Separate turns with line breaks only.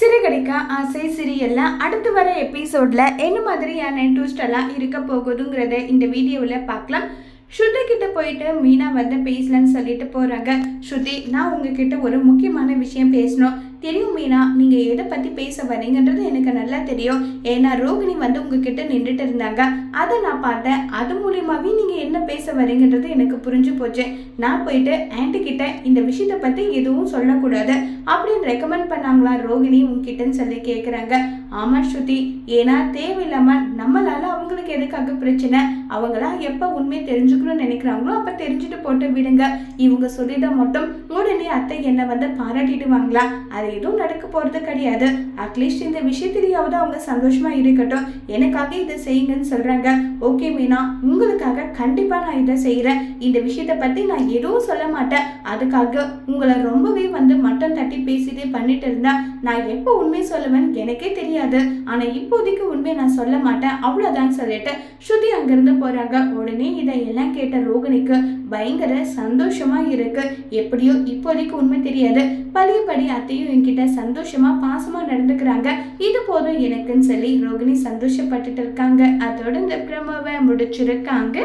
சிறுகடிக்க ஆசை சிரியல்ல அடுத்து வர எபிசோடில் என்ன மாதிரியான ட்விஸ்ட் இருக்க போகுதுங்கிறத இந்த வீடியோவில் பார்க்கலாம். ஸ்ருதி கிட்ட போயிட்டு மீனா வந்து பேசலன்னு சொல்லிட்டு போகிறாங்க ஸ்ருதி நான் உங்ககிட்ட ஒரு முக்கியமான விஷயம் பேசணும். தெரியும் மீனா நீங்க எதை பத்தி பேச வரீங்கன்றது எனக்கு நல்லா தெரியும். ஏன்னா ரோகிணி வந்து உங்ககிட்ட நின்றுட்டு இருந்தாங்க. அதை நான் பார்த்தேன். அது மூலியமாவே நீங்க என்ன பேச வரீங்கன்றது எனக்கு புரிஞ்சு போச்சு. நான் போயிட்டு ஆண்டி கிட்ட இந்த விஷயத்த பத்தி எதுவும் சொல்லக்கூடாது அப்படின்னு ரெக்கமெண்ட் பண்ணாங்களா ரோகிணி உங்ககிட்டன்னு சொல்லி கேட்குறாங்க ஆமா ஸ்ருதி. ஏன்னா தேவையில்லாம நம்மளால அவங்களுக்கு எதுக்காக பிரச்சனை? அவங்களா எப்போ உண்மையை தெரிஞ்சுக்கணும்னு நினைக்கிறாங்களோ அப்போ தெரிஞ்சுட்டு போட்டு விடுங்க. இவங்க சொல்லிட மட்டும் உடனே அத்தை என்னை வந்து பாராட்டிடுவாங்களா? அது எதுவும் நடக்க போகிறது கிடையாது. அட்லீஸ்ட் இந்த விஷயத்திலேயாவது அவங்க சந்தோஷமா இருக்கட்டும். எனக்காக இதை செய்யுங்கன்னு சொல்றாங்க. ஓகே மீனா. உங்களுக்காக கண்டிப்பாக நான் இதை செய்கிறேன் இந்த விஷயத்தை பற்றி நான் எதுவும் சொல்ல மாட்டேன். அதுக்காக உங்களை ரொம்பவே வந்து மட்டம் தட்டி பேசிட்டே பண்ணிட்டு இருந்தா நான் எப்போ உண்மை சொல்லுவேன்னு எனக்கே தெரியாது. ஆனால் இப்போதைக்கு உண்மையை நான் சொல்ல மாட்டேன். அவ்வளோதான் சொல்லிட்டு ஸ்ருதி அங்கிருந்து போறாங்க. உடனே இதையெல்லாம் கேட்ட ரோகிணிக்கு பயங்கர சந்தோஷமா இருக்கு. எப்படியோ இப்போதைக்கு உண்மை தெரியாது. பழையபடி அத்தையும் என்கிட்ட சந்தோஷமா பாசமா நடந்துக்கிறாங்க. இது போதும் எனக்குன்னு சொல்லி ரோகிணி சந்தோஷப்பட்டுட்டு இருக்காங்க. அதோட இந்த பிரமவை முடிச்சிருக்காங்க.